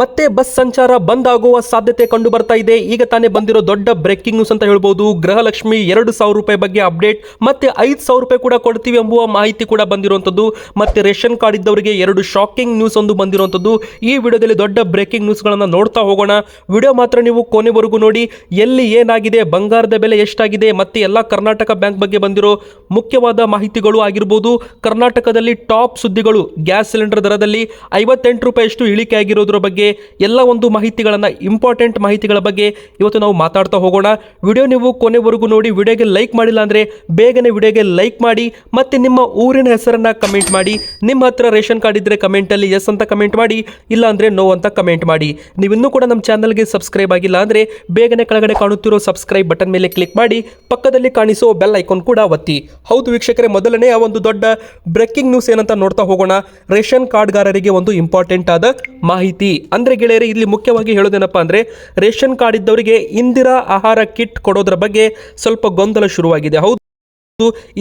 ಮತ್ತೆ ಬಸ್ ಸಂಚಾರ ಬಂದ್ ಆಗುವ ಸಾಧ್ಯತೆ ಕಂಡು ಬರ್ತಾ ಇದೆ. ಈಗ ತಾನೇ ಬಂದಿರೋ ದೊಡ್ಡ ಬ್ರೇಕಿಂಗ್ ನ್ಯೂಸ್ ಅಂತ ಹೇಳ್ಬೋದು. ಗೃಹಲಕ್ಷ್ಮಿ ಎರಡು ಸಾವಿರ ರೂಪಾಯಿ ಬಗ್ಗೆ ಅಪ್ಡೇಟ್ ಮತ್ತೆ ಐದು ಸಾವಿರ ರೂಪಾಯಿ ಕೂಡ ಕೊಡ್ತೀವಿ ಎಂಬುವ ಮಾಹಿತಿ ಕೂಡ ಬಂದಿರುವಂಥದ್ದು. ಮತ್ತೆ ರೇಷನ್ ಕಾರ್ಡ್ ಇದ್ದವರಿಗೆ ಎರಡು ಶಾಕಿಂಗ್ ನ್ಯೂಸ್ ಒಂದು ಬಂದಿರುವಂಥದ್ದು. ಈ ವಿಡಿಯೋದಲ್ಲಿ ದೊಡ್ಡ ಬ್ರೇಕಿಂಗ್ ನ್ಯೂಸ್ಗಳನ್ನು ನೋಡ್ತಾ ಹೋಗೋಣ. ವಿಡಿಯೋ ಮಾತ್ರ ನೀವು ಕೊನೆವರೆಗೂ ನೋಡಿ. ಎಲ್ಲಿ ಏನಾಗಿದೆ, ಬಂಗಾರದ ಬೆಲೆ ಎಷ್ಟಾಗಿದೆ, ಮತ್ತೆ ಎಲ್ಲ ಕರ್ನಾಟಕ ಬ್ಯಾಂಕ್ ಬಗ್ಗೆ ಬಂದಿರೋ ಮುಖ್ಯವಾದ ಮಾಹಿತಿಗಳು ಆಗಿರ್ಬೋದು. ಕರ್ನಾಟಕದಲ್ಲಿ ಟಾಪ್ ಸುದ್ದಿಗಳು ಗ್ಯಾಸ್ ಸಿಲಿಂಡರ್ ದರದಲ್ಲಿ ಐವತ್ತೆಂಟು ರೂಪಾಯಿಯಷ್ಟು ಇಳಿಕೆ ಆಗಿರೋದ್ರ ಬಗ್ಗೆ ಎಲ್ಲ ಒಂದು ಮಾಹಿತಿಗಳನ್ನು ಇಂಪಾರ್ಟೆಂಟ್ ಮಾಹಿತಿಗಳ ಬಗ್ಗೆ ಇವತ್ತು ನಾವು ಮಾತಾಡ್ತಾ ಹೋಗೋಣ. ವಿಡಿಯೋ ನೀವು ಕೊನೆವರೆಗೂ ನೋಡಿ, ವಿಡಿಯೋಗೆ ಲೈಕ್ ಮಾಡಿಲ್ಲ ಅಂದರೆ ಬೇಗನೆ ವಿಡಿಯೋಗೆ ಲೈಕ್ ಮಾಡಿ, ಮತ್ತೆ ನಿಮ್ಮ ಊರಿನ ಹೆಸರನ್ನು ಕಮೆಂಟ್ ಮಾಡಿ, ನಿಮ್ಮ ಹತ್ರ ರೇಷನ್ ಕಾರ್ಡ್ ಇದ್ದರೆ ಕಮೆಂಟಲ್ಲಿ ಎಸ್ ಅಂತ ಕಮೆಂಟ್ ಮಾಡಿ, ಇಲ್ಲ ಅಂದರೆ ನೋ ಅಂತ ಕಮೆಂಟ್ ಮಾಡಿ. ನೀವಿನ್ನೂ ಕೂಡ ನಮ್ಮ ಚಾನಲ್ಗೆ ಸಬ್ಸ್ಕ್ರೈಬ್ ಆಗಿಲ್ಲ ಅಂದರೆ ಬೇಗನೆ ಕೆಳಗಡೆ ಕಾಣುತ್ತಿರೋ ಸಬ್ಸ್ಕ್ರೈಬ್ ಬಟನ್ ಮೇಲೆ ಕ್ಲಿಕ್ ಮಾಡಿ, ಪಕ್ಕದಲ್ಲಿ ಕಾಣಿಸೋ ಬೆಲ್ ಐಕಾನ್ ಕೂಡ ಒತ್ತಿ. ಹೌದು ವೀಕ್ಷಕರೇ, ಮೊದಲನೇ ಆ ಒಂದು ದೊಡ್ಡ ಬ್ರೇಕಿಂಗ್ ನ್ಯೂಸ್ ಏನಂತ ನೋಡ್ತಾ ಹೋಗೋಣ. ರೇಷನ್ ಕಾರ್ಡ್ಗಾರರಿಗೆ ಒಂದು ಇಂಪಾರ್ಟೆಂಟ್ ಆದ ಮಾಹಿತಿ. ಅಂದ್ರೆ ಗೆಳೆಯರೆ, ಇಲ್ಲಿ ಮುಖ್ಯವಾಗಿ ಹೇಳೋದೇನಪ್ಪ ಅಂದ್ರೆ, ರೇಷನ್ ಕಾರ್ಡ್ ಇದ್ದವರಿಗೆ ಇಂದಿರಾ ಆಹಾರ ಕಿಟ್ ಕೊಡೋದ್ರ ಬಗ್ಗೆ ಸ್ವಲ್ಪ ಗೊಂದಲ ಶುರುವಾಗಿದೆ. ಹೌದು.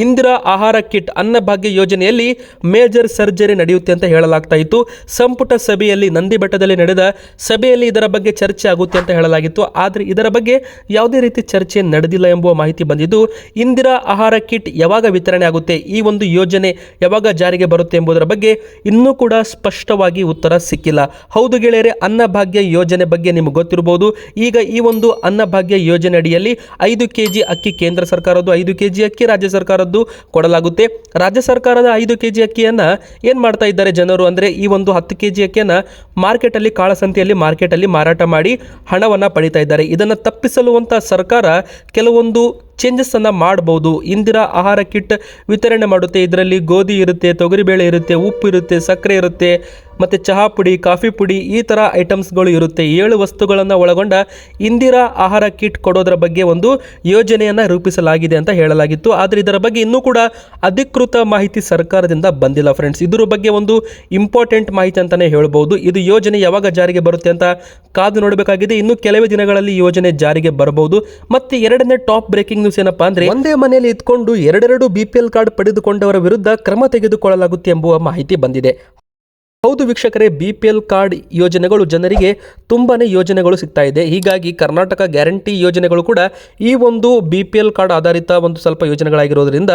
ಇಂದಿರಾ ಆಹಾರ ಕಿಟ್ ಅನ್ನಭಾಗ್ಯ ಯೋಜನೆಯಲ್ಲಿ ಮೇಜರ್ ಸರ್ಜರಿ ನಡೆಯುತ್ತೆ ಅಂತ ಹೇಳಲಾಗ್ತಾ ಇತ್ತು. ಸಂಪುಟ ಸಭೆಯಲ್ಲಿ ನಂದಿ ಬೆಟ್ಟದಲ್ಲಿ ನಡೆದ ಸಭೆಯಲ್ಲಿ ಇದರ ಬಗ್ಗೆ ಚರ್ಚೆ ಆಗುತ್ತೆ ಅಂತ ಹೇಳಲಾಗಿತ್ತು. ಆದರೆ ಇದರ ಬಗ್ಗೆ ಯಾವುದೇ ರೀತಿ ಚರ್ಚೆ ನಡೆದಿಲ್ಲ ಎಂಬುವ ಮಾಹಿತಿ ಬಂದಿದ್ದು, ಇಂದಿರಾ ಆಹಾರ ಕಿಟ್ ಯಾವಾಗ ವಿತರಣೆ ಆಗುತ್ತೆ, ಈ ಒಂದು ಯೋಜನೆ ಯಾವಾಗ ಜಾರಿಗೆ ಬರುತ್ತೆ ಎಂಬುದರ ಬಗ್ಗೆ ಇನ್ನೂ ಕೂಡ ಸ್ಪಷ್ಟವಾಗಿ ಉತ್ತರ ಸಿಕ್ಕಿಲ್ಲ. ಹೌದು ಗೆಳೆಯರೆ ಅನ್ನಭಾಗ್ಯ ಯೋಜನೆ ಬಗ್ಗೆ ನಿಮಗೆ ಗೊತ್ತಿರಬಹುದು ಈಗ ಈ ಒಂದು ಅನ್ನಭಾಗ್ಯ ಯೋಜನೆ ಅಡಿಯಲ್ಲಿ ಐದು ಕೆಜಿ ಅಕ್ಕಿ ಕೇಂದ್ರ ಸರ್ಕಾರದ್ದು ಐದು ಕೆಜಿ ಅಕ್ಕಿ, ರಾಜ್ಯ ಸರ್ಕಾರದ್ದು ಕೊಡಲಾಗುತ್ತೆ. ರಾಜ್ಯ ಸರ್ಕಾರದ ಐದು ಕೆಜಿ ಅಕ್ಕಿಯನ್ನ ಏನು ಮಾಡ್ತಾ ಇದ್ದಾರೆ ಜನರು ಅಂದ್ರೆ ಈ ಒಂದು ಹತ್ತು ಕೆಜಿ ಅಕ್ಕಿಯನ್ನ ಮಾರ್ಕೆಟಲ್ಲಿ, ಕಾಳಸಂತೆಯಲ್ಲಿ ಮಾರ್ಕೆಟಲ್ಲಿ ಮಾರಾಟ ಮಾಡಿ ಹಣವನ್ನ ಪಡಿತಾ ಇದ್ದಾರೆ. ಇದನ್ನ ತಪ್ಪಿಸಲು ಅಂತ ಸರ್ಕಾರ ಕೆಲವೊಂದು ಚೇಂಜಸ್ ಅನ್ನ ಮಾಡಬಹುದು ಇಂದಿರಾ ಆಹಾರ ಕಿಟ್ ವಿತರಣೆ ಮಾಡುತ್ತೆ. ಇದರಲ್ಲಿ ಗೋಧಿ ಇರುತ್ತೆ, ತೊಗರಿಬೇಳೆ ಇರುತ್ತೆ ಉಪ್ಪು ಇರುತ್ತೆ ಸಕ್ಕರೆ ಇರುತ್ತೆ. ಮತ್ತು ಚಹಾ ಪುಡಿ, ಕಾಫಿ ಪುಡಿ ಈ ಥರ ಐಟಮ್ಸ್ಗಳು ಇರುತ್ತೆ. ಏಳು ವಸ್ತುಗಳನ್ನು ಒಳಗೊಂಡ ಇಂದಿರಾ ಆಹಾರ ಕಿಟ್ ಕೊಡೋದ್ರ ಬಗ್ಗೆ ಒಂದು ಯೋಜನೆಯನ್ನು ರೂಪಿಸಲಾಗಿದೆ ಅಂತ ಹೇಳಲಾಗಿತ್ತು. ಆದರೆ ಇದರ ಬಗ್ಗೆ ಇನ್ನೂ ಕೂಡ ಅಧಿಕೃತ ಮಾಹಿತಿ ಸರ್ಕಾರದಿಂದ ಬಂದಿಲ್ಲ ಫ್ರೆಂಡ್ಸ್ ಇದರ ಬಗ್ಗೆ ಒಂದು ಇಂಪಾರ್ಟೆಂಟ್ ಮಾಹಿತಿ ಅಂತಲೇ ಹೇಳ್ಬೋದು. ಇದು ಯೋಜನೆ ಯಾವಾಗ ಜಾರಿಗೆ ಬರುತ್ತೆ ಅಂತ ಕಾದು ನೋಡಬೇಕಾಗಿದೆ. ಇನ್ನು ಕೆಲವೇ ದಿನಗಳಲ್ಲಿ ಯೋಜನೆ ಜಾರಿಗೆ ಬರಬಹುದು. ಮತ್ತೆ ಎರಡನೇ ಟಾಪ್ ಬ್ರೇಕಿಂಗ್ ನ್ಯೂಸ್ ಏನಪ್ಪಾ ಅಂದ್ರೆ ಒಂದೇ ಮನೆಯಲ್ಲಿ ಇದ್ಕೊಂಡು ಎರಡೆರಡು ಬಿ ಪಿ ಎಲ್ ಕಾರ್ಡ್ ಪಡೆದುಕೊಂಡವರ ವಿರುದ್ಧ ಕ್ರಮ ತೆಗೆದುಕೊಳ್ಳಲಾಗುತ್ತೆ ಎಂಬುವ ಮಾಹಿತಿ ಬಂದಿದೆ. ಹೌದು ವೀಕ್ಷಕರೇ ಬಿ ಪಿ ಎಲ್ ಕಾರ್ಡ್ ಯೋಜನೆಗಳು ಜನರಿಗೆ ತುಂಬಾ ಯೋಜನೆಗಳು ಸಿಗ್ತಾ ಇದೆ. ಹೀಗಾಗಿ ಕರ್ನಾಟಕ ಗ್ಯಾರಂಟಿ ಯೋಜನೆಗಳು ಕೂಡ ಈ ಒಂದು ಬಿ ಪಿ ಎಲ್ ಕಾರ್ಡ್ ಆಧಾರಿತ ಒಂದು ಸ್ವಲ್ಪ ಯೋಜನೆಗಳಾಗಿರೋದ್ರಿಂದ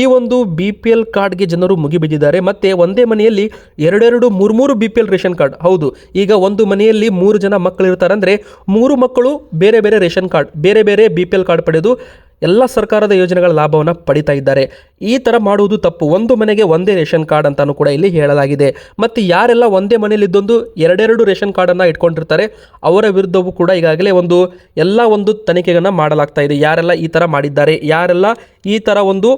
ಈ ಒಂದು ಬಿ ಪಿ ಎಲ್ ಕಾರ್ಡ್ಗೆ ಜನರು ಮುಗಿಬಿದ್ದಿದ್ದಾರೆ ಮತ್ತು ಒಂದೇ ಮನೆಯಲ್ಲಿ ಎರಡೆರಡು ಮೂರು ಮೂರು B P L ration card. ಹೌದು, ಈಗ ಒಂದು ಮನೆಯಲ್ಲಿ ಮೂರು ಜನ ಮಕ್ಕಳು ಇರ್ತಾರೆ ಅಂದರೆ ಮೂರು ಮಕ್ಕಳು ಬೇರೆ ಬೇರೆ ರೇಷನ್ ಕಾರ್ಡ್, ಬೇರೆ ಬೇರೆ ಬಿ ಪಿ ಎಲ್ ಕಾರ್ಡ್ ಪಡೆದು ಎಲ್ಲ ಸರ್ಕಾರದ ಯೋಜನೆಗಳ ಲಾಭವನ್ನು ಪಡಿತಾ ಇದ್ದಾರೆ. ಈ ಥರ ಮಾಡುವುದು ತಪ್ಪು. ಒಂದು ಮನೆಗೆ ಒಂದೇ ರೇಷನ್ ಕಾರ್ಡ್ ಅಂತಲೂ ಕೂಡ ಇಲ್ಲಿ ಹೇಳಲಾಗಿದೆ. ಮತ್ತು ಯಾರೆಲ್ಲ ಒಂದೇ ಮನೆಯಲ್ಲಿ ಇದ್ದೊಂದು ಎರಡೆರಡು ರೇಷನ್ ಕಾರ್ಡನ್ನು ಇಟ್ಕೊಂಡಿರ್ತಾರೆ, ಅವರ ವಿರುದ್ಧವೂ ಕೂಡ ಈಗಾಗಲೇ ಒಂದು ಎಲ್ಲ ಒಂದು ತನಿಖೆಗಳನ್ನು ಮಾಡಲಾಗ್ತಾ ಇದೆ. ಯಾರೆಲ್ಲ ಈ ಥರ ಮಾಡಿದ್ದಾರೆ, ಯಾರೆಲ್ಲ ಈ ಥರ ಒಂದು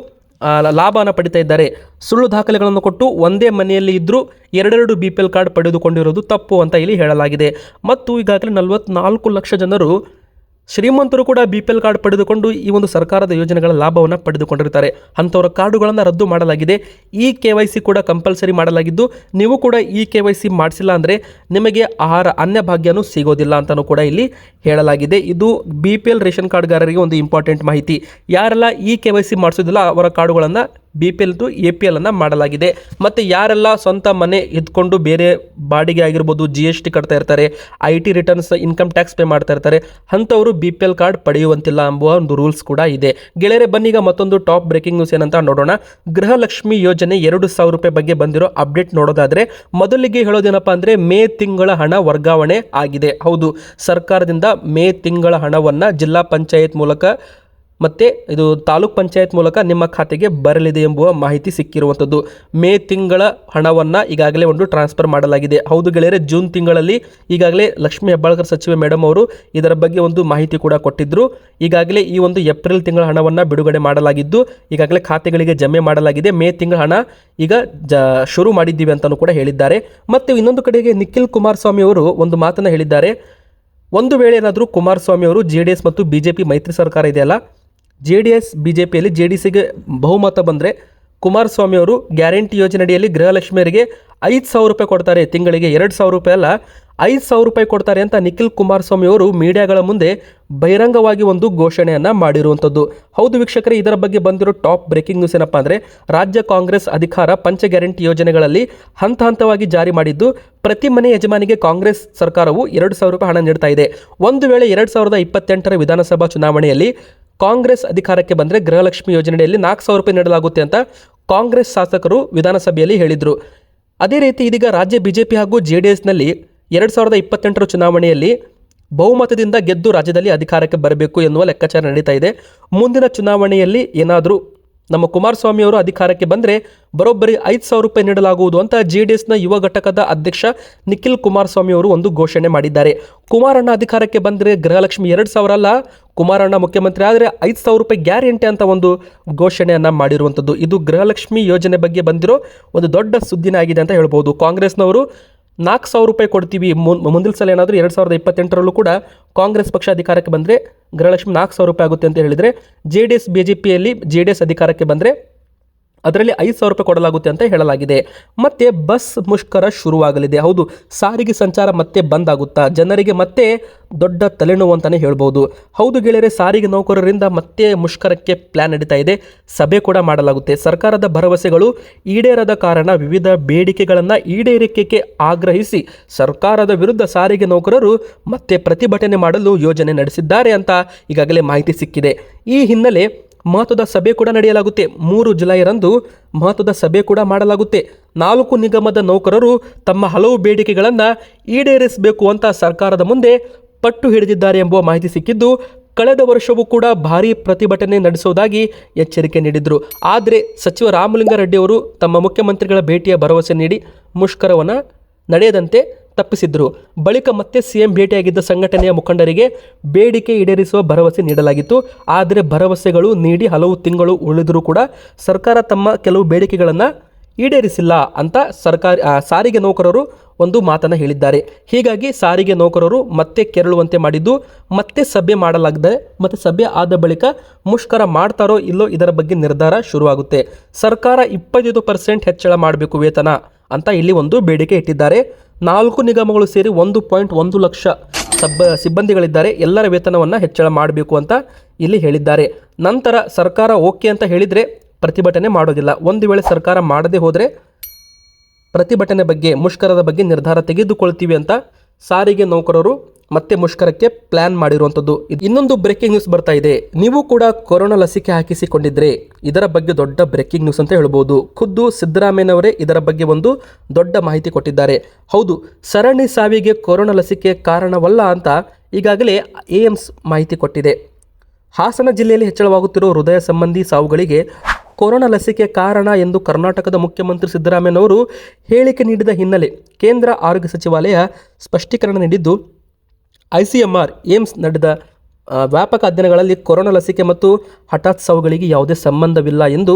ಲಾಭನ ಪಡಿತಾ ಇದ್ದಾರೆ. ಸುಳ್ಳು ದಾಖಲೆಗಳನ್ನು ಕೊಟ್ಟು ಒಂದೇ ಮನೆಯಲ್ಲಿ ಇದ್ದರೂ ಎರಡೆರಡು ಬಿ ಪಿ ಎಲ್ ಕಾರ್ಡ್ ಪಡೆದುಕೊಂಡಿರೋದು ತಪ್ಪು ಅಂತ ಇಲ್ಲಿ ಹೇಳಲಾಗಿದೆ. ಮತ್ತು ಈಗಾಗಲೇ ನಲವತ್ನಾಲ್ಕು ಲಕ್ಷ ಜನರು ಶ್ರೀಮಂತರು ಕೂಡ ಬಿ ಪಿ ಎಲ್ ಕಾರ್ಡ್ ಪಡೆದುಕೊಂಡು ಈ ಒಂದು ಸರ್ಕಾರದ ಯೋಜನೆಗಳ ಲಾಭವನ್ನು ಪಡೆದುಕೊಂಡಿರ್ತಾರೆ. ಅಂಥವರ ಕಾರ್ಡುಗಳನ್ನು ರದ್ದು ಮಾಡಲಾಗಿದೆ. ಈ ಕೆ ವೈ ಸಿ ಕೂಡ ಕಂಪಲ್ಸರಿ ಮಾಡಲಾಗಿದ್ದು, ನೀವು ಕೂಡ ಈ ಕೆ ವೈ ಸಿ ಮಾಡಿಸಿಲ್ಲ ಅಂದರೆ ನಿಮಗೆ ಆಹಾರ ಅನ್ನಭಾಗ್ಯನೂ ಸಿಗೋದಿಲ್ಲ ಅಂತಲೂ ಕೂಡ ಇಲ್ಲಿ ಹೇಳಲಾಗಿದೆ. ಇದು ಬಿ ಪಿ ಎಲ್ ರೇಷನ್ ಕಾರ್ಡ್ಗಾರರಿಗೆ ಒಂದು ಇಂಪಾರ್ಟೆಂಟ್ ಮಾಹಿತಿ. ಯಾರೆಲ್ಲ ಈ ಕೆ ವೈ ಸಿ ಮಾಡಿಸೋದಿಲ್ಲ ಅವರ ಕಾರ್ಡುಗಳನ್ನು ಬಿ ಪಿ ಎಲ್ದು ಎ ಪಿ ಎಲ್ ಅನ್ನು ಮಾಡಲಾಗಿದೆ. ಮತ್ತು ಯಾರೆಲ್ಲ ಸ್ವಂತ ಮನೆ ಇದ್ಕೊಂಡು ಬೇರೆ ಬಾಡಿಗೆ ಆಗಿರ್ಬೋದು ಜಿ ಎಸ್ ಟಿ ಕಟ್ತಾ ಇರ್ತಾರೆ I T returns income tax pay ಮಾಡ್ತಾ ಇರ್ತಾರೆ, ಅಂಥವರು ಬಿ ಪಿ ಎಲ್ ಕಾರ್ಡ್ ಪಡೆಯುವಂತಿಲ್ಲ ಎಂಬುವ ಒಂದು ರೂಲ್ಸ್ ಕೂಡ ಇದೆ. ಗೆಳೆಯರೆ ಬನ್ನೀಗ ಮತ್ತೊಂದು ಟಾಪ್ ಬ್ರೇಕಿಂಗ್ ನ್ಯೂಸ್ ಏನಂತ ನೋಡೋಣ. ಗೃಹಲಕ್ಷ್ಮಿ ಯೋಜನೆ ಎರಡು ಸಾವಿರ ರೂಪಾಯಿ ಬಗ್ಗೆ ಬಂದಿರೋ ಅಪ್ಡೇಟ್ ನೋಡೋದಾದ್ರೆ, ಮೊದಲಿಗೆ ಹೇಳೋದೇನಪ್ಪ ಅಂದರೆ ಮೇ ತಿಂಗಳ ಹಣ ವರ್ಗಾವಣೆ ಆಗಿದೆ. ಹೌದು, ಸರ್ಕಾರದಿಂದ ಮೇ ತಿಂಗಳ ಹಣವನ್ನು ಜಿಲ್ಲಾ ಪಂಚಾಯತ್ ಮೂಲಕ ಮತ್ತು ಇದು ತಾಲೂಕ್ ಪಂಚಾಯತ್ ಮೂಲಕ ನಿಮ್ಮ ಖಾತೆಗೆ ಬರಲಿದೆ ಎಂಬುವ ಮಾಹಿತಿ ಸಿಕ್ಕಿರುವಂಥದ್ದು. ಮೇ ತಿಂಗಳ ಹಣವನ್ನು ಈಗಾಗಲೇ ಒಂದು ಟ್ರಾನ್ಸ್ಫರ್ ಮಾಡಲಾಗಿದೆ. ಹೌದು ಗೆಳೆಯರೆ, ಜೂನ್ ತಿಂಗಳಲ್ಲಿ ಈಗಾಗಲೇ ಲಕ್ಷ್ಮೀ ಹೆಬ್ಬಾಳ್ಕರ್ ಸಚಿವೆ ಮೇಡಮ್ ಅವರು ಇದರ ಬಗ್ಗೆ ಒಂದು ಮಾಹಿತಿ ಕೂಡ ಕೊಟ್ಟಿದ್ದರು ಈಗಾಗಲೇ ಈ ಒಂದು ಏಪ್ರಿಲ್ ತಿಂಗಳ ಹಣವನ್ನು ಬಿಡುಗಡೆ ಮಾಡಲಾಗಿದ್ದು, ಈಗಾಗಲೇ ಖಾತೆಗಳಿಗೆ ಜಮೆ ಮಾಡಲಾಗಿದೆ. ಮೇ ತಿಂಗಳ ಹಣ ಈಗ ಜ, ಶುರು ಮಾಡಿದ್ದೀವಿ ಅಂತಲೂ ಕೂಡ ಹೇಳಿದ್ದಾರೆ. ಮತ್ತು ಇನ್ನೊಂದು ಕಡೆಗೆ ನಿಖಿಲ್ ಕುಮಾರಸ್ವಾಮಿ ಅವರು ಒಂದು ಮಾತನ್ನು ಹೇಳಿದ್ದಾರೆ. ಒಂದು ವೇಳೆ ಏನಾದರೂ ಕುಮಾರಸ್ವಾಮಿ ಅವರು, ಜೆ ಮತ್ತು ಬಿ ಮೈತ್ರಿ ಸರ್ಕಾರ ಇದೆಯಲ್ಲ J D S B J ಪಿಯಲ್ಲಿ ಜೆ ಡಿ ಸಿಗೆ ಬಹುಮತ ಬಂದರೆ ಕುಮಾರಸ್ವಾಮಿ ಅವರು ಗ್ಯಾರಂಟಿ ಯೋಜನೆಯಡಿಯಲ್ಲಿ ಗೃಹಲಕ್ಷ್ಮಿಯರಿಗೆ ಐದು ಸಾವಿರ ರೂಪಾಯಿ ಕೊಡ್ತಾರೆ. ತಿಂಗಳಿಗೆ ಎರಡು ಸಾವಿರ ರೂಪಾಯಿ ಅಲ್ಲ, ಐದು ಸಾವಿರ ರೂಪಾಯಿ ಕೊಡ್ತಾರೆ ಅಂತ ನಿಖಿಲ್ ಕುಮಾರಸ್ವಾಮಿ ಅವರು ಮೀಡಿಯಾಗಳ ಮುಂದೆ ಬಹಿರಂಗವಾಗಿ ಒಂದು ಘೋಷಣೆಯನ್ನು ಮಾಡಿರುವಂಥದ್ದು. ಹೌದು ವೀಕ್ಷಕರೇ, ಇದರ ಬಗ್ಗೆ ಬಂದಿರೋ ಟಾಪ್ ಬ್ರೇಕಿಂಗ್ ನ್ಯೂಸ್ ಏನಪ್ಪಾ ಅಂದರೆ, ರಾಜ್ಯ ಕಾಂಗ್ರೆಸ್ ಅಧಿಕಾರ ಪಂಚ ಗ್ಯಾರಂಟಿ ಯೋಜನೆಗಳಲ್ಲಿ ಹಂತ ಹಂತವಾಗಿ ಜಾರಿ ಮಾಡಿದ್ದು, ಪ್ರತಿ ಮನೆ ಯಜಮಾನಿಗೆ ಕಾಂಗ್ರೆಸ್ ಸರ್ಕಾರವು ಎರಡು ಸಾವಿರ ರೂಪಾಯಿ ಹಣ ನೀಡ್ತಾ ಇದೆ. ಒಂದು ವೇಳೆ ಎರಡು ಸಾವಿರದ ಇಪ್ಪತ್ತೆಂಟರ ವಿಧಾನಸಭಾ ಚುನಾವಣೆಯಲ್ಲಿ ಕಾಂಗ್ರೆಸ್ ಅಧಿಕಾರಕ್ಕೆ ಬಂದರೆ ಗೃಹಲಕ್ಷ್ಮಿ ಯೋಜನೆಯಲ್ಲಿ ನಾಲ್ಕು ಸಾವಿರ ರೂಪಾಯಿ ನೀಡಲಾಗುತ್ತೆ ಅಂತ ಕಾಂಗ್ರೆಸ್ ಶಾಸಕರು ವಿಧಾನಸಭೆಯಲ್ಲಿ ಹೇಳಿದರು. ಅದೇ ರೀತಿ ಇದೀಗ ರಾಜ್ಯ ಬಿಜೆಪಿ ಹಾಗೂ ಜೆ ಡಿ ಎಸ್ನಲ್ಲಿ ಎರಡು ಸಾವಿರದ ಇಪ್ಪತ್ತೆಂಟರ ಚುನಾವಣೆಯಲ್ಲಿ ಬಹುಮತದಿಂದ ಗೆದ್ದು ರಾಜ್ಯದಲ್ಲಿ ಅಧಿಕಾರಕ್ಕೆ ಬರಬೇಕು ಎನ್ನುವ ಲೆಕ್ಕಾಚಾರ ನಡೀತಾ ಇದೆ. ಮುಂದಿನ ಚುನಾವಣೆಯಲ್ಲಿ ಏನಾದರೂ ನಮ್ಮ ಕುಮಾರಸ್ವಾಮಿ ಅವರು ಅಧಿಕಾರಕ್ಕೆ ಬಂದರೆ ಬರೋಬ್ಬರಿ ಐದು ಸಾವಿರ ರೂಪಾಯಿ ನೀಡಲಾಗುವುದು ಅಂತ ಜೆ ಡಿ ಎಸ್ನ ಯುವ ಘಟಕದ ಅಧ್ಯಕ್ಷ ನಿಖಿಲ್ ಕುಮಾರಸ್ವಾಮಿ ಅವರು ಒಂದು ಘೋಷಣೆ ಮಾಡಿದ್ದಾರೆ. ಕುಮಾರಣ್ಣ ಅಧಿಕಾರಕ್ಕೆ ಬಂದರೆ ಗೃಹಲಕ್ಷ್ಮಿ ಎರಡು ಸಾವಿರ ಅಲ್ಲ ಕುಮಾರಣ್ಣ ಮುಖ್ಯಮಂತ್ರಿ ಆದರೆ ಐದು ಸಾವಿರ ರೂಪಾಯಿ ಗ್ಯಾರಂಟಿ ಅಂತ ಒಂದು ಘೋಷಣೆಯನ್ನು ಮಾಡಿರುವಂಥದ್ದು. ಇದು ಗೃಹಲಕ್ಷ್ಮಿ ಯೋಜನೆ ಬಗ್ಗೆ ಬಂದಿರೋ ಒಂದು ದೊಡ್ಡ ಸುದ್ದಿನ ಆಗಿದೆ ಅಂತ ಹೇಳ್ಬೋದು. ಕಾಂಗ್ರೆಸ್ನವರು ನಾಲ್ಕು ಸಾವಿರ ರೂಪಾಯಿ ಕೊಡ್ತೀವಿ. ಮುಂದಿನ ಸಲ ಏನಾದರೂ ಎರಡು ಸಾವಿರದ ಇಪ್ಪತ್ತೆಂಟರಲ್ಲೂ ಕೂಡ ಕಾಂಗ್ರೆಸ್ ಪಕ್ಷ ಅಧಿಕಾರಕ್ಕೆ ಬಂದರೆ ಗೃಹಲಕ್ಷ್ಮಿ ನಾಲ್ಕು ಸಾವಿರ ರೂಪಾಯಿ ಆಗುತ್ತೆ ಅಂತ ಹೇಳಿದರೆ J D S B J ಪಿಯಲ್ಲಿ ಜೆ ಡಿ ಎಸ್ ಅಧಿಕಾರಕ್ಕೆ ಬಂದರೆ ಅದರಲ್ಲಿ ಐದು ಸಾವಿರ ರೂಪಾಯಿ ಕೊಡಲಾಗುತ್ತೆ ಅಂತ ಹೇಳಲಾಗಿದೆ. ಮತ್ತೆ ಬಸ್ ಮುಷ್ಕರ ಶುರುವಾಗಲಿದೆ. ಹೌದು, ಸಾರಿಗೆ ಸಂಚಾರ ಮತ್ತೆ ಬಂದ್ ಆಗುತ್ತಾ? ಜನರಿಗೆ ಮತ್ತೆ ದೊಡ್ಡ ತಲೆನೋವು ಅಂತಾನೆ ಹೇಳ್ಬೋದು. ಹೌದು ಗೆಳೆಯರೆ, ಸಾರಿಗೆ ನೌಕರರಿಂದ ಮತ್ತೆ ಮುಷ್ಕರಕ್ಕೆ ಪ್ಲಾನ್ ನಡೀತಾ ಇದೆ. ಸಭೆ ಕೂಡ ಮಾಡಲಾಗುತ್ತೆ. ಸರ್ಕಾರದ ಭರವಸೆಗಳು ಈಡೇರದ ಕಾರಣ ವಿವಿಧ ಬೇಡಿಕೆಗಳನ್ನು ಈಡೇರಿಕೆಗೆ ಆಗ್ರಹಿಸಿ ಸರ್ಕಾರದ ವಿರುದ್ಧ ಸಾರಿಗೆ ನೌಕರರು ಮತ್ತೆ ಪ್ರತಿಭಟನೆ ಮಾಡಲು ಯೋಜನೆ ನಡೆಸಿದ್ದಾರೆ ಅಂತ ಈಗಾಗಲೇ ಮಾಹಿತಿ ಸಿಕ್ಕಿದೆ. ಈ ಹಿನ್ನೆಲೆ ಮಹತ್ವದ ಸಭೆ ಕೂಡ ನಡೆಯಲಾಗುತ್ತೆ. ಮೂರು ಜುಲೈರಂದು ಮಹತ್ವದ ಸಭೆ ಕೂಡ ಮಾಡಲಾಗುತ್ತೆ. ನಾಲ್ಕು ನಿಗಮದ ನೌಕರರು ತಮ್ಮ ಹಲವು ಬೇಡಿಕೆಗಳನ್ನು ಈಡೇರಿಸಬೇಕು ಅಂತ ಸರ್ಕಾರದ ಮುಂದೆ ಪಟ್ಟು ಹಿಡಿದಿದ್ದಾರೆ ಎಂಬುವ ಮಾಹಿತಿ ಸಿಕ್ಕಿದ್ದು, ಕಳೆದ ವರ್ಷವೂ ಕೂಡ ಭಾರೀ ಪ್ರತಿಭಟನೆ ನಡೆಸುವುದಾಗಿ ಎಚ್ಚರಿಕೆ ನೀಡಿದರು. ಆದರೆ ಸಚಿವ ರಾಮಲಿಂಗಾರೆಡ್ಡಿ ಅವರು ತಮ್ಮ ಮುಖ್ಯಮಂತ್ರಿಗಳ ಭೇಟಿಯ ಭರವಸೆ ನೀಡಿ ಮುಷ್ಕರವನ್ನು ನಡೆಯದಂತೆ ತಪ್ಪಿಸಿದ್ರು. ಬಳಿಕ ಮತ್ತೆ ಸಿಎಂ ಭೇಟಿಯಾಗಿದ್ದ ಸಂಘಟನೆಯ ಮುಖಂಡರಿಗೆ ಬೇಡಿಕೆ ಈಡೇರಿಸುವ ಭರವಸೆ ನೀಡಲಾಗಿತ್ತು. ಆದರೆ ಭರವಸೆಗಳು ನೀಡಿ ಹಲವು ತಿಂಗಳು ಉಳಿದರೂ ಕೂಡ ಸರ್ಕಾರ ತಮ್ಮ ಕೆಲವು ಬೇಡಿಕೆಗಳನ್ನು ಈಡೇರಿಸಿಲ್ಲ ಅಂತ ಸರ್ಕಾರಿ ಸಾರಿಗೆ ನೌಕರರು ಒಂದು ಮಾತನ್ನು ಹೇಳಿದ್ದಾರೆ. ಹೀಗಾಗಿ ಸಾರಿಗೆ ನೌಕರರು ಮತ್ತೆ ಕೆರಳುವಂತೆ ಮಾಡಿದ್ದು ಮತ್ತೆ ಸಭೆ ಮಾಡಲಾಗದೆ, ಮತ್ತು ಸಭೆ ಆದ ಬಳಿಕ ಮುಷ್ಕರ ಮಾಡ್ತಾರೋ ಇಲ್ಲೋ ಇದರ ಬಗ್ಗೆ ನಿರ್ಧಾರ ಶುರುವಾಗುತ್ತೆ. ಸರ್ಕಾರ ಇಪ್ಪತ್ತೈದು ಪರ್ಸೆಂಟ್ ಹೆಚ್ಚಳ ಮಾಡಬೇಕು ವೇತನ ಅಂತ ಇಲ್ಲಿ ಒಂದು ಬೇಡಿಕೆ ಇಟ್ಟಿದ್ದಾರೆ. ನಾಲ್ಕು ನಿಗಮಗಳು ಸೇರಿ ಒಂದು ಪಾಯಿಂಟ್ ಒಂದು ಲಕ್ಷ ಸಬ್ಬ ಸಿಬ್ಬಂದಿಗಳಿದ್ದಾರೆ. ಎಲ್ಲರ ವೇತನವನ್ನು ಹೆಚ್ಚಳ ಮಾಡಬೇಕು ಅಂತ ಇಲ್ಲಿ ಹೇಳಿದ್ದಾರೆ. ನಂತರ ಸರ್ಕಾರ ಓಕೆ ಅಂತ ಹೇಳಿದರೆ ಪ್ರತಿಭಟನೆ ಮಾಡೋದಿಲ್ಲ. ಒಂದು ವೇಳೆ ಸರ್ಕಾರ ಮಾಡದೇ ಹೋದರೆ ಪ್ರತಿಭಟನೆ ಬಗ್ಗೆ ಮುಷ್ಕರದ ಬಗ್ಗೆ ನಿರ್ಧಾರ ತೆಗೆದುಕೊಳ್ತೀವಿ ಅಂತ ಸಾರಿಗೆ ನೌಕರರು ಮತ್ತೆ ಮುಷ್ಕರಕ್ಕೆ ಪ್ಲಾನ್ ಮಾಡಿರುವಂಥದ್ದು ಇನ್ನೊಂದು ಬ್ರೇಕಿಂಗ್ ನ್ಯೂಸ್ ಬರ್ತಾ ಇದೆ. ನೀವು ಕೂಡ ಕೊರೋನಾ ಲಸಿಕೆ ಹಾಕಿಸಿಕೊಂಡಿದ್ರೆ ಇದರ ಬಗ್ಗೆ ದೊಡ್ಡ ಬ್ರೇಕಿಂಗ್ ನ್ಯೂಸ್ ಅಂತ ಹೇಳ್ಬೋದು. ಖುದ್ದು ಸಿದ್ದರಾಮಯ್ಯನವರೇ ಇದರ ಬಗ್ಗೆ ಒಂದು ದೊಡ್ಡ ಮಾಹಿತಿ ಕೊಟ್ಟಿದ್ದಾರೆ. ಹೌದು, ಸರಣಿ ಸಾವಿಗೆ ಕೊರೋನಾ ಲಸಿಕೆ ಕಾರಣವಲ್ಲ ಅಂತ ಈಗಾಗಲೇ ಏಮ್ಸ್ ಮಾಹಿತಿ ಕೊಟ್ಟಿದೆ. ಹಾಸನ ಜಿಲ್ಲೆಯಲ್ಲಿ ಹೆಚ್ಚಳವಾಗುತ್ತಿರುವ ಹೃದಯ ಸಂಬಂಧಿ ಸಾವುಗಳಿಗೆ ಕೊರೋನಾ ಲಸಿಕೆ ಕಾರಣ ಎಂದು ಕರ್ನಾಟಕದ ಮುಖ್ಯಮಂತ್ರಿ ಸಿದ್ದರಾಮಯ್ಯನವರು ಹೇಳಿಕೆ ನೀಡಿದ ಹಿನ್ನೆಲೆ ಕೇಂದ್ರ ಆರೋಗ್ಯ ಸಚಿವಾಲಯ ಸ್ಪಷ್ಟೀಕರಣ ನೀಡಿದ್ದು ಐಸಿಎಂಆರ್ ಏಮ್ಸ್ ನಡೆದ ವ್ಯಾಪಕ ಅಧ್ಯಯನಗಳಲ್ಲಿ ಕೊರೋನಾ ಲಸಿಕೆ ಮತ್ತು ಹಠಾತ್ ಸಾವುಗಳಿಗೆ ಯಾವುದೇ ಸಂಬಂಧವಿಲ್ಲ ಎಂದು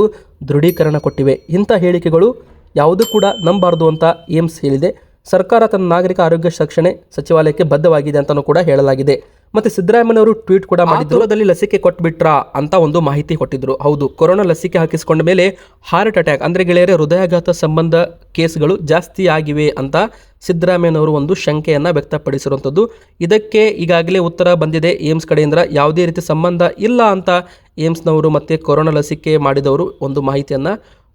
ದೃಢೀಕರಣ ಕೊಟ್ಟಿವೆ. ಇಂಥ ಹೇಳಿಕೆಗಳು ಯಾವುದೂ ಕೂಡ ನಂಬಾರದು ಅಂತ ಏಮ್ಸ್ ಹೇಳಿದೆ. ಸರ್ಕಾರ ತನ್ನ ನಾಗರಿಕ ಆರೋಗ್ಯ ರಕ್ಷಣೆ ಸಚಿವಾಲಯಕ್ಕೆ ಬದ್ಧವಾಗಿದೆ ಅಂತಲೂ ಕೂಡ ಹೇಳಲಾಗಿದೆ. ಮತ್ತೆ ಸಿದ್ದರಾಮಯ್ಯನವರು ಟ್ವೀಟ್ ಕೂಡ ಮಾಡಿದ್ದಲ್ಲಿ ಲಸಿಕೆ ಕೊಟ್ಬಿಟ್ರಾ ಅಂತ ಒಂದು ಮಾಹಿತಿ ಕೊಟ್ಟಿದ್ರು. ಹೌದು ಕೊರೋನಾ ಲಸಿಕೆ ಹಾಕಿಸಿಕೊಂಡ ಮೇಲೆ ಹಾರ್ಟ್ ಅಟ್ಯಾಕ್ ಅಂದ್ರೆ ಗೆಳೆಯರೆ ಹೃದಯಾಘಾತ ಸಂಬಂಧ ಕೇಸ್ಗಳು ಜಾಸ್ತಿ ಆಗಿವೆ ಅಂತ ಸಿದ್ದರಾಮಯ್ಯನವರು ಒಂದು ಶಂಕೆಯನ್ನ ವ್ಯಕ್ತಪಡಿಸಿರುವಂಥದ್ದು ಇದಕ್ಕೆ ಈಗಾಗಲೇ ಉತ್ತರ ಬಂದಿದೆ. ಏಮ್ಸ್ ಕಡೆಯಿಂದ ಯಾವುದೇ ರೀತಿ ಸಂಬಂಧ ಇಲ್ಲ ಅಂತ ಏಮ್ಸ್ನವರು ಮತ್ತೆ ಕೊರೋನಾ ಲಸಿಕೆ ಮಾಡಿದವರು ಒಂದು ಮಾಹಿತಿಯನ್ನ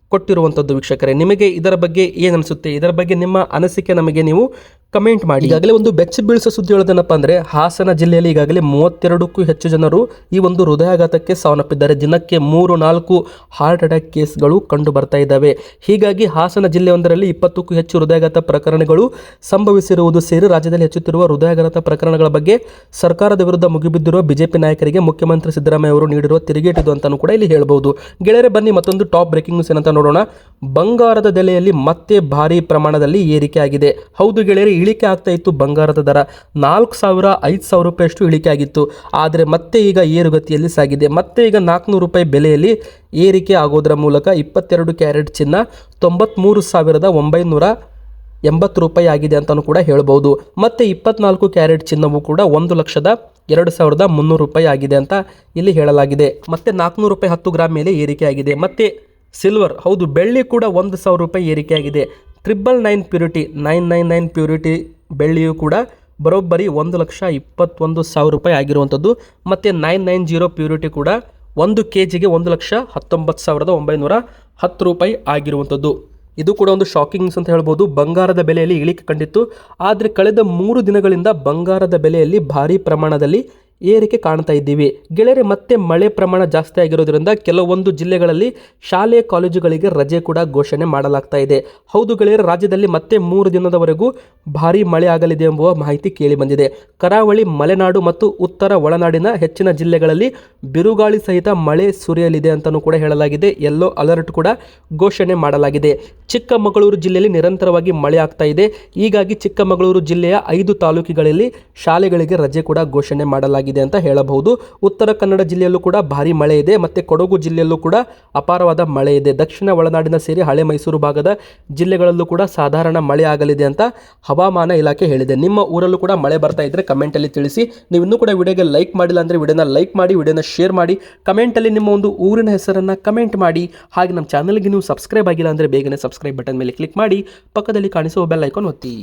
ಕೊಟ್ಟಿರುವಂಥದ್ದು ವೀಕ್ಷಕರೇ. ನಿಮಗೆ ಇದರ ಬಗ್ಗೆ ಏನು ಅನಿಸುತ್ತೆ? ಇದರ ಬಗ್ಗೆ ನಿಮ್ಮ ಅನಿಸಿಕೆ ನಮಗೆ ನೀವು ಕಮೆಂಟ್ ಮಾಡಿ. ಈಗಾಗಲೇ ಒಂದು ಬೆಚ್ಚ ಬೀಳಿಸೋ ಸುದ್ದಿ ಹೇಳೋದೇನಪ್ಪ ಅಂದರೆ, ಹಾಸನ ಜಿಲ್ಲೆಯಲ್ಲಿ ಈಗಾಗಲೇ ಮೂವತ್ತೆರಡಕ್ಕೂ ಹೆಚ್ಚು ಜನರು ಈ ಒಂದು ಹೃದಯಾಘಾತಕ್ಕೆ ಸಾವನ್ನಪ್ಪಿದ್ದಾರೆ. ದಿನಕ್ಕೆ ಮೂರು, ನಾಲ್ಕು ಹಾರ್ಟ್ ಅಟ್ಯಾಕ್ ಕೇಸ್ಗಳು ಕಂಡು ಬರ್ತಾ ಇದ್ದಾವೆ. ಹೀಗಾಗಿ ಹಾಸನ ಜಿಲ್ಲೆಯೊಂದರಲ್ಲಿ ಇಪ್ಪತ್ತಕ್ಕೂ ಹೆಚ್ಚು ಹೃದಯಾಘಾತ ಪ್ರಕರಣಗಳು ಸಂಭವಿಸಿರುವುದು ಸೇರಿ ರಾಜ್ಯದಲ್ಲಿ ಹೆಚ್ಚುತ್ತಿರುವ ಹೃದಯಾಘಾತ ಪ್ರಕರಣಗಳ ಬಗ್ಗೆ ಸರ್ಕಾರದ ವಿರುದ್ಧ ಮುಗಿಬಿದ್ದಿರುವ ಬಿಜೆಪಿ ನಾಯಕರಿಗೆ ಮುಖ್ಯಮಂತ್ರಿ ಸಿದ್ದರಾಮಯ್ಯ ಅವರು ನೀಡಿರುವ ತಿರುಗೇಟಿದು ಅಂತಾನೂ ಕೂಡ ಇಲ್ಲಿ ಹೇಳಬಹುದು. ಗೆಳೆಯರೆ, ಬನ್ನಿ ಮತ್ತೊಂದು ಟಾಪ್ ಬ್ರೇಕಿಂಗ್ ನ್ಯೂಸ್ ಏನಂತ ನೋಡೋಣ. ಬಂಗಾರದ ಬೆಲೆಯಲ್ಲಿ ಮತ್ತೆ ಭಾರಿ ಪ್ರಮಾಣದಲ್ಲಿ ಏರಿಕೆ ಆಗಿದೆ. ಹೌದು ಗೆಳೆಯರೆ ಇಳಿಕೆ ಆಗ್ತಾ ಇತ್ತು ಬಂಗಾರದ ದರ. ನಾಲ್ಕು ಸಾವಿರ, ಐದು ಸಾವಿರ ರೂಪಾಯಿಯಷ್ಟು ಇಳಿಕೆ ಆಗಿತ್ತು. ಆದರೆ ಮತ್ತೆ ಈಗ ಏರುಗತಿಯಲ್ಲಿ ಸಾಗಿದೆ. ಮತ್ತೆ ಈಗ ನಾಲ್ಕುನೂರು ರೂಪಾಯಿ ಬೆಲೆಯಲ್ಲಿ ಏರಿಕೆ ಆಗೋದರ ಮೂಲಕ ಇಪ್ಪತ್ತೆರಡು ಕ್ಯಾರೆಟ್ ಚಿನ್ನ ತೊಂಬತ್ತ್ಮೂರು ಸಾವಿರದ ಒಂಬೈನೂರ ಎಂಬತ್ತು ರೂಪಾಯಿ ಆಗಿದೆ ಅಂತಲೂ ಕೂಡ ಹೇಳ್ಬೋದು. ಮತ್ತು ಇಪ್ಪತ್ನಾಲ್ಕು ಕ್ಯಾರೆಟ್ ಚಿನ್ನವು ಕೂಡ ಒಂದು ಲಕ್ಷದ ಎರಡು ಸಾವಿರದ ಮುನ್ನೂರು ರೂಪಾಯಿ ಆಗಿದೆ ಅಂತ ಇಲ್ಲಿ ಹೇಳಲಾಗಿದೆ. ಮತ್ತೆ ನಾಲ್ಕುನೂರು ರೂಪಾಯಿ ಹತ್ತು ಗ್ರಾಮ್ ಮೇಲೆ ಏರಿಕೆ ಆಗಿದೆ. ಮತ್ತೆ ಸಿಲ್ವರ್, ಹೌದು, ಬೆಳ್ಳಿ ಕೂಡ ಒಂದು ಸಾವಿರ ರೂಪಾಯಿ ಏರಿಕೆ ಆಗಿದೆ. Triple nine purity nine nine nine purity ಬೆಳ್ಳಿಯು ಕೂಡ ಬರೋಬ್ಬರಿ ಒಂದು ಲಕ್ಷ ಇಪ್ಪತ್ತೊಂದು ಸಾವಿರ ರೂಪಾಯಿ ಆಗಿರುವಂಥದ್ದು. ಮತ್ತು ನೈನ್ ನೈನ್ ಜೀರೋ ಪ್ಯೂರಿಟಿ ಕೂಡ ಒಂದು ಕೆ ಜಿಗೆ ಒಂದು ಲಕ್ಷ ಹತ್ತೊಂಬತ್ತು ಸಾವಿರದ ಒಂಬೈನೂರ ಹತ್ತು ರೂಪಾಯಿ ಆಗಿರುವಂಥದ್ದು. ಇದು ಕೂಡ ಒಂದು ಶಾಕಿಂಗ್ಸ್ ಅಂತ ಹೇಳ್ಬೋದು. ಬಂಗಾರದ ಬೆಲೆಯಲ್ಲಿ ಇಳಿಕೆ ಕಂಡಿತ್ತು. ಆದರೆ ಕಳೆದ ಮೂರು ದಿನಗಳಿಂದ ಬಂಗಾರದ ಬೆಲೆಯಲ್ಲಿ ಭಾರಿ ಪ್ರಮಾಣದಲ್ಲಿ ಏರಿಕೆ ಕಾಣ್ತಾ ಇದ್ದೀವಿ. ಗೆಳೆಯರೆ, ಮತ್ತೆ ಮಳೆ ಪ್ರಮಾಣ ಜಾಸ್ತಿ ಆಗಿರೋದ್ರಿಂದ ಕೆಲವೊಂದು ಜಿಲ್ಲೆಗಳಲ್ಲಿ ಶಾಲೆ, ಕಾಲೇಜುಗಳಿಗೆ ರಜೆ ಕೂಡ ಘೋಷಣೆ ಮಾಡಲಾಗ್ತಾ ಇದೆ. ಹೌದು ಗೆಳೆಯರೆ, ರಾಜ್ಯದಲ್ಲಿ ಮತ್ತೆ ಮೂರು ದಿನದವರೆಗೂ ಭಾರಿ ಮಳೆ ಆಗಲಿದೆ ಎಂಬುವ ಮಾಹಿತಿ ಕೇಳಿ ಬಂದಿದೆ. ಕರಾವಳಿ, ಮಲೆನಾಡು ಮತ್ತು ಉತ್ತರ ಒಳನಾಡಿನ ಹೆಚ್ಚಿನ ಜಿಲ್ಲೆಗಳಲ್ಲಿ ಬಿರುಗಾಳಿ ಸಹಿತ ಮಳೆ ಸುರಿಯಲಿದೆ ಅಂತಲೂ ಕೂಡ ಹೇಳಲಾಗಿದೆ. ಎಲ್ಲೋ ಅಲರ್ಟ್ ಕೂಡ ಘೋಷಣೆ ಮಾಡಲಾಗಿದೆ. ಚಿಕ್ಕಮಗಳೂರು ಜಿಲ್ಲೆಯಲ್ಲಿ ನಿರಂತರವಾಗಿ ಮಳೆ ಆಗ್ತಾ ಇದೆ. ಹೀಗಾಗಿ ಚಿಕ್ಕಮಗಳೂರು ಜಿಲ್ಲೆಯ ಐದು ತಾಲೂಕುಗಳಲ್ಲಿ ಶಾಲೆಗಳಿಗೆ ರಜೆ ಕೂಡ ಘೋಷಣೆ ಮಾಡಲಾಗಿದೆ. ಅಂತ ಹೇಳಬಹುದು. ಉತ್ತರ ಕನ್ನಡ ಜಿಲ್ಲೆಯಲ್ಲೂ ಕೂಡ ಭಾರಿ ಮಳೆ ಇದೆ, ಮತ್ತು ಕೊಡಗು ಜಿಲ್ಲೆಯಲ್ಲೂ ಕೂಡ ಅಪಾರವಾದ ಮಳೆ ಇದೆ. ದಕ್ಷಿಣ ಒಳನಾಡಿನ ಸೇರಿ ಹಳೆ ಮೈಸೂರು ಭಾಗದ ಜಿಲ್ಲೆಗಳಲ್ಲೂ ಕೂಡ ಸಾಧಾರಣ ಮಳೆ ಆಗಲಿದೆ ಅಂತ ಹವಾಮಾನ ಇಲಾಖೆ ಹೇಳಿದೆ. ನಿಮ್ಮ ಊರಲ್ಲೂ ಕೂಡ ಮಳೆ ಬರ್ತಾ ಇದ್ರೆ ಕಮೆಂಟಲ್ಲಿ ತಿಳಿಸಿ. ನೀವು ಇನ್ನೂ ಕೂಡ ವಿಡಿಯೋಗೆ ಲೈಕ್ ಮಾಡಿಲ್ಲ ಅಂದರೆ ವಿಡಿಯೋನ ಲೈಕ್ ಮಾಡಿ, ವಿಡಿಯೋನ ಶೇರ್ ಮಾಡಿ. ಕಮೆಂಟಲ್ಲಿ ನಿಮ್ಮ ಒಂದು ಊರಿನ ಹೆಸರನ್ನು ಕಮೆಂಟ್ ಮಾಡಿ. ಹಾಗೆ ನಮ್ಮ ಚಾನಲ್ಗೆ ನೀವು ಸಬ್ಸ್ಕ್ರೈಬ್ ಆಗಿಲ್ಲ ಅಂದರೆ ಬೇಗನೆ ಸಬ್ಸ್ಕ್ರೈಬ್ ಬಟನ್ ಮೇಲೆ ಕ್ಲಿಕ್ ಮಾಡಿ. ಪಕ್ಕದಲ್ಲಿ ಕಾಣಿಸುವ ಬೆಲ್ ಐಕಾನ್ ಒತ್ತಿ.